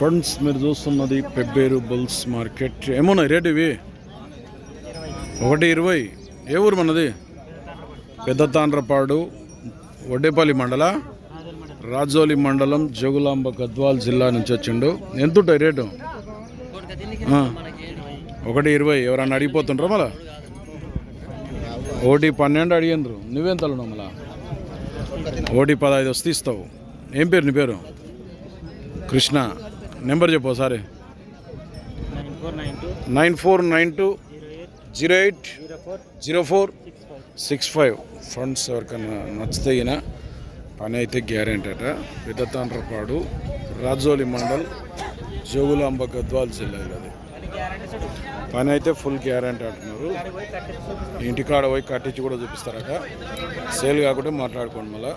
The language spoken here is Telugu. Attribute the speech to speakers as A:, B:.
A: ఫ్రెండ్స్ మీరు చూస్తున్నది పెబ్బేరు బుల్స్ మార్కెట్. ఏమున్నాయి రేట్ ఇవి? ఒకటి ఇరవై. ఏ ఊరు మనది? పెద్ద తాండ్రపాడు వడ్డేపల్లి మండల రాజోలి మండలం జగులాంబ గద్వాల్ జిల్లా నుంచి వచ్చిండు. ఎంత ఉంటాయి రేటు ఒకటి ఇరవై. ఎవరన్నా అడిగిపోతుండ్రా మళ్ళా? ఒకటి పన్నెండు అడిగినరు నువ్వెంతలు మళ్ళా? ఒకటి పదహైదు వస్తే ఇస్తావు. ఏం పేరు నీ పేరు? కృష్ణ. నెంబర్ చెప్పు ఒకసారి.
B: Nine four nine two zero eight
A: zero
B: four six five.
A: Friends ఎవరికైనా నచ్చితే ఈయన పని అయితే గ్యారెంటీ అట. పెద్దతాండ్రపాడు రాజోలి మండల్ జోగులాంబ గద్వాల్ జిల్లా అది. పని అయితే ఫుల్ గ్యారెంటీ అంటున్నారు. ఇంటికాడ పోయి కట్టించి కూడా చూపిస్తారట. సేల్ కాకుండా మాట్లాడుకోండి మళ్ళీ.